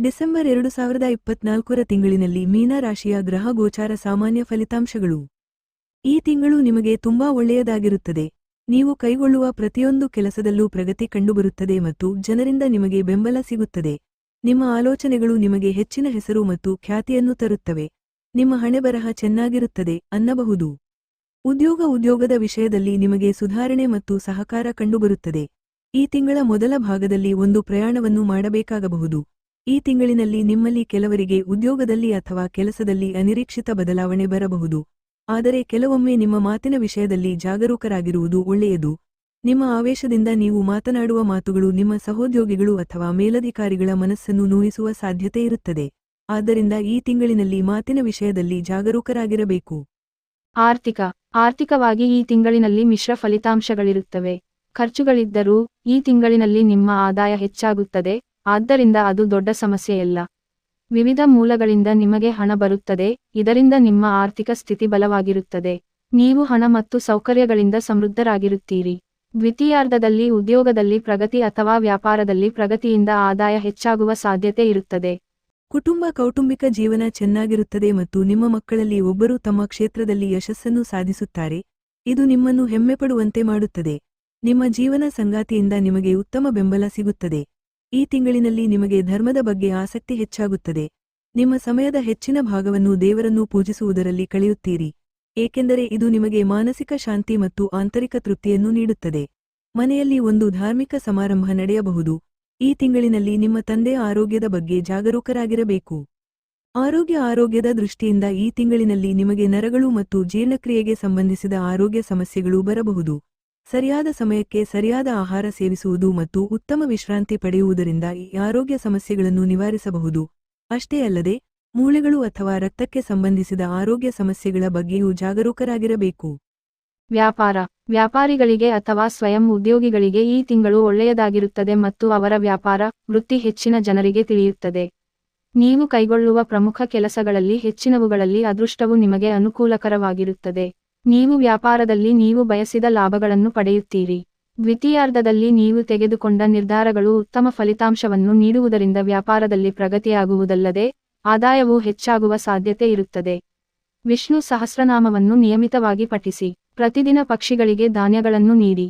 December ಎರಡು ಸಾವಿರದ ಇಪ್ಪತ್ನಾಲ್ಕರ ತಿಂಗಳಿನಲ್ಲಿ ಮೀನರಾಶಿಯ ಗ್ರಹ ಗೋಚಾರ ಸಾಮಾನ್ಯ ಫಲಿತಾಂಶಗಳು. ಈ ತಿಂಗಳು ನಿಮಗೆ ತುಂಬಾ ಒಳ್ಳೆಯದಾಗಿರುತ್ತದೆ. ನೀವು ಕೈಗೊಳ್ಳುವ ಪ್ರತಿಯೊಂದು ಕೆಲಸದಲ್ಲೂ ಪ್ರಗತಿ ಕಂಡುಬರುತ್ತದೆ ಮತ್ತು ಜನರಿಂದ ನಿಮಗೆ ಬೆಂಬಲ ಸಿಗುತ್ತದೆ. ನಿಮ್ಮ ಆಲೋಚನೆಗಳು ನಿಮಗೆ ಹೆಚ್ಚಿನ ಹೆಸರು ಮತ್ತು ಖ್ಯಾತಿಯನ್ನು ತರುತ್ತವೆ. ನಿಮ್ಮ ಹಣೆಬರಹ ಚೆನ್ನಾಗಿರುತ್ತದೆ ಅನ್ನಬಹುದು. ಉದ್ಯೋಗ ಉದ್ಯೋಗದ ವಿಷಯದಲ್ಲಿ ನಿಮಗೆ ಸುಧಾರಣೆ ಮತ್ತು ಸಹಕಾರ ಕಂಡುಬರುತ್ತದೆ. ಈ ತಿಂಗಳ ಮೊದಲ ಭಾಗದಲ್ಲಿ ಒಂದು ಪ್ರಯಾಣವನ್ನು ಮಾಡಬೇಕಾಗಬಹುದು. ಈ ತಿಂಗಳಿನಲ್ಲಿ ನಿಮ್ಮಲ್ಲಿ ಕೆಲವರಿಗೆ ಉದ್ಯೋಗದಲ್ಲಿ ಅಥವಾ ಕೆಲಸದಲ್ಲಿ ಅನಿರೀಕ್ಷಿತ ಬದಲಾವಣೆ ಬರಬಹುದು. ಆದರೆ ಕೆಲವೊಮ್ಮೆ ನಿಮ್ಮ ಮಾತಿನ ವಿಷಯದಲ್ಲಿ ಜಾಗರೂಕರಾಗಿರುವುದು ಒಳ್ಳೆಯದು. ನಿಮ್ಮ ಆವೇಶದಿಂದ ನೀವು ಮಾತನಾಡುವ ಮಾತುಗಳು ನಿಮ್ಮ ಸಹೋದ್ಯೋಗಿಗಳು ಅಥವಾ ಮೇಲಧಿಕಾರಿಗಳ ಮನಸ್ಸನ್ನು ನೋಯಿಸುವ ಸಾಧ್ಯತೆ ಇರುತ್ತದೆ. ಆದ್ದರಿಂದ ಈ ತಿಂಗಳಿನಲ್ಲಿ ಮಾತಿನ ವಿಷಯದಲ್ಲಿ ಜಾಗರೂಕರಾಗಿರಬೇಕು. ಆರ್ಥಿಕ, ಆರ್ಥಿಕವಾಗಿ ಈ ತಿಂಗಳಿನಲ್ಲಿ ಮಿಶ್ರ ಫಲಿತಾಂಶಗಳಿರುತ್ತವೆ. ಖರ್ಚುಗಳಿದ್ದರೂ ಈ ತಿಂಗಳಿನಲ್ಲಿ ನಿಮ್ಮ ಆದಾಯ ಹೆಚ್ಚಾಗುತ್ತದೆ. ಆದ್ದರಿಂದ ಅದು ದೊಡ್ಡ ಸಮಸ್ಯೆಯಲ್ಲ. ವಿವಿಧ ಮೂಲಗಳಿಂದ ನಿಮಗೆ ಹಣ ಬರುತ್ತದೆ, ಇದರಿಂದ ನಿಮ್ಮ ಆರ್ಥಿಕ ಸ್ಥಿತಿ ಬಲವಾಗಿರುತ್ತದೆ. ನೀವು ಹಣ ಮತ್ತು ಸೌಕರ್ಯಗಳಿಂದ ಸಮೃದ್ಧರಾಗಿರುತ್ತೀರಿ. ದ್ವಿತೀಯಾರ್ಧದಲ್ಲಿ ಉದ್ಯೋಗದಲ್ಲಿ ಪ್ರಗತಿ ಅಥವಾ ವ್ಯಾಪಾರದಲ್ಲಿ ಪ್ರಗತಿಯಿಂದ ಆದಾಯ ಹೆಚ್ಚಾಗುವ ಸಾಧ್ಯತೆ ಇರುತ್ತದೆ. ಕುಟುಂಬ ಕೌಟುಂಬಿಕ ಜೀವನ ಚೆನ್ನಾಗಿರುತ್ತದೆ ಮತ್ತು ನಿಮ್ಮ ಮಕ್ಕಳಲ್ಲಿ ಒಬ್ಬರು ತಮ್ಮ ಕ್ಷೇತ್ರದಲ್ಲಿ ಯಶಸ್ಸನ್ನು ಸಾಧಿಸುತ್ತಾರೆ. ಇದು ನಿಮ್ಮನ್ನು ಹೆಮ್ಮೆಪಡುವಂತೆ ಮಾಡುತ್ತದೆ. ನಿಮ್ಮ ಜೀವನ ಸಂಗಾತಿಯಿಂದ ನಿಮಗೆ ಉತ್ತಮ ಬೆಂಬಲ ಸಿಗುತ್ತದೆ. ಈ ತಿಂಗಳಿನಲ್ಲಿ ನಿಮಗೆ ಧರ್ಮದ ಬಗ್ಗೆ ಆಸಕ್ತಿ ಹೆಚ್ಚಾಗುತ್ತದೆ. ನಿಮ್ಮ ಸಮಯದ ಹೆಚ್ಚಿನ ಭಾಗವನ್ನು ದೇವರನ್ನು ಪೂಜಿಸುವುದರಲ್ಲಿ ಕಳೆಯುತ್ತೀರಿ. ಏಕೆಂದರೆ ಇದು ನಿಮಗೆ ಮಾನಸಿಕ ಶಾಂತಿ ಮತ್ತು ಆಂತರಿಕ ತೃಪ್ತಿಯನ್ನು ನೀಡುತ್ತದೆ. ಮನೆಯಲ್ಲಿ ಒಂದು ಧಾರ್ಮಿಕ ಸಮಾರಂಭ ನಡೆಯಬಹುದು. ಈ ತಿಂಗಳಿನಲ್ಲಿ ನಿಮ್ಮ ತಂದೆಯ ಆರೋಗ್ಯದ ಬಗ್ಗೆ ಜಾಗರೂಕರಾಗಿರಬೇಕು. ಆರೋಗ್ಯ ಆರೋಗ್ಯದ ದೃಷ್ಟಿಯಿಂದ ಈ ತಿಂಗಳಿನಲ್ಲಿ ನಿಮಗೆ ನರಗಳು ಮತ್ತು ಜೀರ್ಣಕ್ರಿಯೆಗೆ ಸಂಬಂಧಿಸಿದ ಆರೋಗ್ಯ ಸಮಸ್ಯೆಗಳು ಬರಬಹುದು. ಸರಿಯಾದ ಸಮಯಕ್ಕೆ ಸರಿಯಾದ ಆಹಾರ ಸೇವಿಸುವುದು ಮತ್ತು ಉತ್ತಮ ವಿಶ್ರಾಂತಿ ಪಡೆಯುವುದರಿಂದ ಈ ಆರೋಗ್ಯ ಸಮಸ್ಯೆಗಳನ್ನು ನಿವಾರಿಸಬಹುದು. ಅಷ್ಟೇ ಅಲ್ಲದೆ, ಮೂಳೆಗಳು ಅಥವಾ ರಕ್ತಕ್ಕೆ ಸಂಬಂಧಿಸಿದ ಆರೋಗ್ಯ ಸಮಸ್ಯೆಗಳ ಬಗ್ಗೆಯೂ ಜಾಗರೂಕರಾಗಿರಬೇಕು. ವ್ಯಾಪಾರ, ವ್ಯಾಪಾರಿಗಳಿಗೆ ಅಥವಾ ಸ್ವಯಂ ಉದ್ಯೋಗಿಗಳಿಗೆ ಈ ತಿಂಗಳು ಒಳ್ಳೆಯದಾಗಿರುತ್ತದೆ ಮತ್ತು ಅವರ ವ್ಯಾಪಾರ, ವೃತ್ತಿ ಹೆಚ್ಚಿನ ಜನರಿಗೆ ತಿಳಿಯುತ್ತದೆ. ನೀವು ಕೈಗೊಳ್ಳುವ ಪ್ರಮುಖ ಕೆಲಸಗಳಲ್ಲಿ ಹೆಚ್ಚಿನವುಗಳಲ್ಲಿ ಅದೃಷ್ಟವು ನಿಮಗೆ ಅನುಕೂಲಕರವಾಗಿರುತ್ತದೆ. ನೀವು ವ್ಯಾಪಾರದಲ್ಲಿ ನೀವು ಬಯಸಿದ ಲಾಭಗಳನ್ನು ಪಡೆಯುತ್ತೀರಿ. ದ್ವಿತೀಯಾರ್ಧದಲ್ಲಿ ನೀವು ತೆಗೆದುಕೊಂಡ ನಿರ್ಧಾರಗಳು ಉತ್ತಮ ಫಲಿತಾಂಶವನ್ನು ನೀಡುವುದರಿಂದ ವ್ಯಾಪಾರದಲ್ಲಿ ಪ್ರಗತಿಯಾಗುವುದಲ್ಲದೆ, ಆದಾಯವು ಹೆಚ್ಚಾಗುವ ಸಾಧ್ಯತೆ ಇರುತ್ತದೆ. ವಿಷ್ಣು ಸಹಸ್ರನಾಮವನ್ನು ನಿಯಮಿತವಾಗಿ ಪಠಿಸಿ, ಪ್ರತಿದಿನ ಪಕ್ಷಿಗಳಿಗೆ ಧಾನ್ಯಗಳನ್ನು ನೀಡಿ.